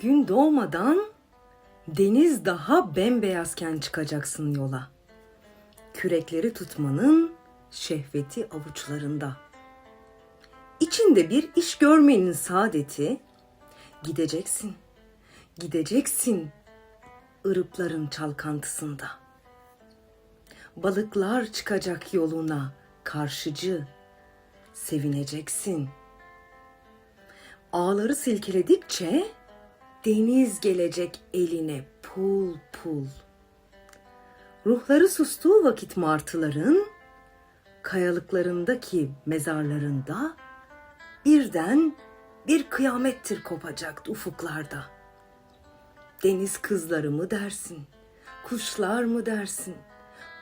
Gün doğmadan deniz daha bembeyazken çıkacaksın yola. Kürekleri tutmanın şehveti avuçlarında. İçinde bir iş görmenin saadeti gideceksin. Gideceksin ırıpların çalkantısında. Balıklar çıkacak yoluna karşıcı. Sevineceksin. Ağları silkeledikçe deniz gelecek eline pul pul. Ruhları sustuğu vakit martıların kayalıklarındaki mezarlarında birden bir kıyamettir kopacak ufuklarda. Deniz kızları mı dersin? Kuşlar mı dersin?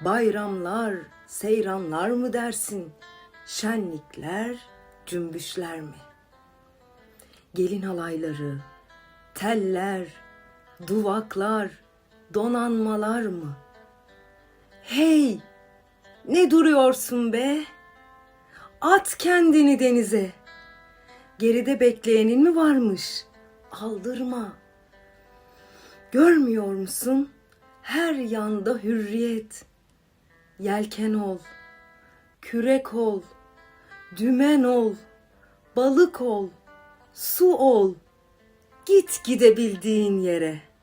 Bayramlar, seyranlar mı dersin? Şenlikler, cümbüşler mi? Gelin halayları, teller, duvaklar, donanmalar mı? Hey! Ne duruyorsun be? At kendini denize. Geride bekleyenin mi varmış? Aldırma. Görmüyor musun? Her yanda hürriyet. Yelken ol, kürek ol, dümen ol, balık ol, su ol. Git gidebildiğin yere.''